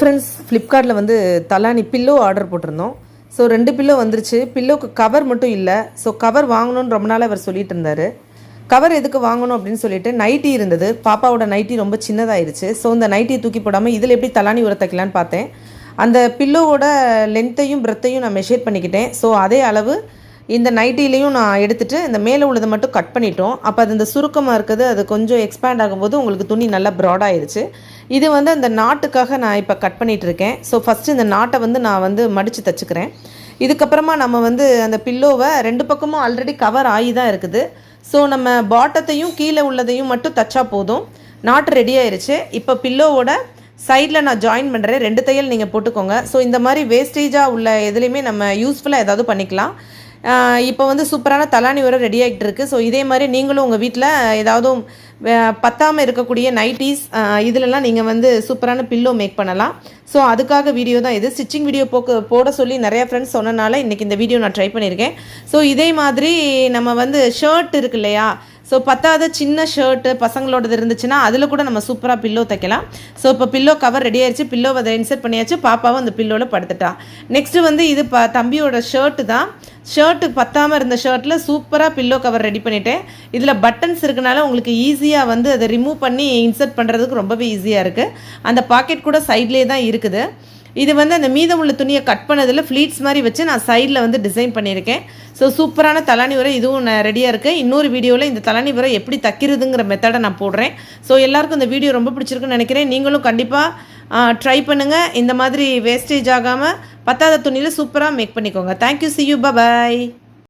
Friends ஃப்ளிப்கார்ட்டில் வந்து தலானி பில்லோ ஆர்டர் போட்டிருந்தோம். ஸோ ரெண்டு பில்லோ வந்துருச்சு. பில்லோக்கு கவர் மட்டும் இல்லை. ஸோ கவர் வாங்கணும்னு ரொம்ப நாள் அவர் சொல்லிட்டு இருந்தார். கவர் எதுக்கு வாங்கணும் அப்படின்னு சொல்லிட்டு நைட்டி இருந்தது. பாப்பாவோட நைட்டி ரொம்ப சின்னதாயிருச்சு. ஸோ இந்த நைட்டியை தூக்கி போடாமல் இதில் எப்படி தலானி உர தைக்கலான்னு பார்த்தேன். அந்த பில்லோவோட லென்த்தையும் பிரெத்தையும் நான் மெஷர் பண்ணிக்கிட்டேன். ஸோ அதே அளவு இந்த நைட்டிலையும் நான் எடுத்துகிட்டு இந்த மேலே உள்ளதை மட்டும் கட் பண்ணிட்டோம். அப்போ அது இந்த சுருக்கமாக இருக்குது அது கொஞ்சம் எக்ஸ்பேண்ட் ஆகும்போது உங்களுக்கு துணி நல்லா ப்ராடாயிருச்சு இது வந்து அந்த நாட்டுக்காக நான் இப்போ கட் பண்ணிகிட்ருக்கேன் இருக்கேன் ஸோ ஃபஸ்ட்டு இந்த நாட்டை வந்து நான் வந்து மடித்து தச்சுக்கிறேன். இதுக்கப்புறமா நம்ம வந்து அந்த பில்லோவை ரெண்டு பக்கமும் ஆல்ரெடி கவர் ஆகி தான் இருக்குது. ஸோ நம்ம பாட்டத்தையும் கீழே உள்ளதையும் மட்டும் தச்சா போதும். நாட்டு ரெடி ஆயிடுச்சு இப்போ பில்லோவோட சைடில் நான் ஜாயின் பண்ணுறேன் ரெண்டு தையல் நீங்கள் போட்டுக்கோங்க. ஸோ இந்த மாதிரி வேஸ்டேஜாக உள்ள எதுலேயுமே நம்ம யூஸ்ஃபுல்லாக ஏதாவது பண்ணிக்கலாம். இப்போ வந்து சூப்பரான தலானி உரை ரெடி ஆகிட்டு இருக்கு. ஸோ இதே மாதிரி நீங்களும் உங்கள் வீட்டில் ஏதாவது பத்தாமல் இருக்கக்கூடிய நைட்டிஸ் இதிலலாம் நீங்கள் வந்து சூப்பரான பில்லோ மேக் பண்ணலாம். ஸோ அதுக்காக வீடியோ தான் இது. ஸ்டிச்சிங் வீடியோ போக்கு போட சொல்லி நிறையா ஃப்ரெண்ட்ஸ் சொன்னனால இன்றைக்கி இந்த வீடியோ நான் ட்ரை பண்ணியிருக்கேன் ஸோ இதே மாதிரி நம்ம வந்து ஷர்ட் இருக்கு இல்லையா ஸோ பத்தாத சின்ன ஷர்ட்டு பசங்களோடது இருந்துச்சுன்னா அதில் கூட நம்ம சூப்பராக பில்லோ தைக்கலாம். ஸோ இப்போ பில்லோ கவர் ரெடி ஆயிடுச்சு பில்லோவை அதை இன்சர்ட் பண்ணியாச்சு. பாப்பாவும் அந்த பில்லோவில் படுத்துட்டான் நெக்ஸ்ட்டு வந்து இது ப தம்பியோட ஷர்ட்டு தான். ஷர்ட்டு பத்தாமல் இருந்த ஷர்ட்டில் சூப்பராக பில்லோ கவர் ரெடி பண்ணிட்டேன். இதில் பட்டன்ஸ் இருக்கனால உங்களுக்கு ஈஸியாக வந்து அதை ரிமூவ் பண்ணி இன்சர்ட் பண்ணுறதுக்கு ரொம்பவே ஈஸியாக இருக்குது அந்த பாக்கெட் கூட சைட்லேயே தான் இருக்குது. இது வந்து அந்த மீதம் உள்ள துணியை கட் பண்ணதில் ஃப்ளீட்ஸ் மாதிரி வச்சு நான் சைடில் வந்து டிசைன் பண்ணியிருக்கேன். ஸோ சூப்பரான தலானி உரை. இதுவும் ரெடியாக இருக்குது இன்னொரு வீடியோவில் இந்த தலானி உரை எப்படி தைக்கிறதுங்கிற மெத்தடை நான் போடுறேன். ஸோ எல்லாருக்கும் இந்த வீடியோ ரொம்ப பிடிச்சிருக்குன்னு நினைக்கிறேன். நீங்களும் கண்டிப்பாக ட்ரை பண்ணுங்கள் இந்த மாதிரி வேஸ்டேஜ் ஆகாமல் பத்தாத துணியில் சூப்பராக மேக் பண்ணிக்கோங்க. Thank you C you bye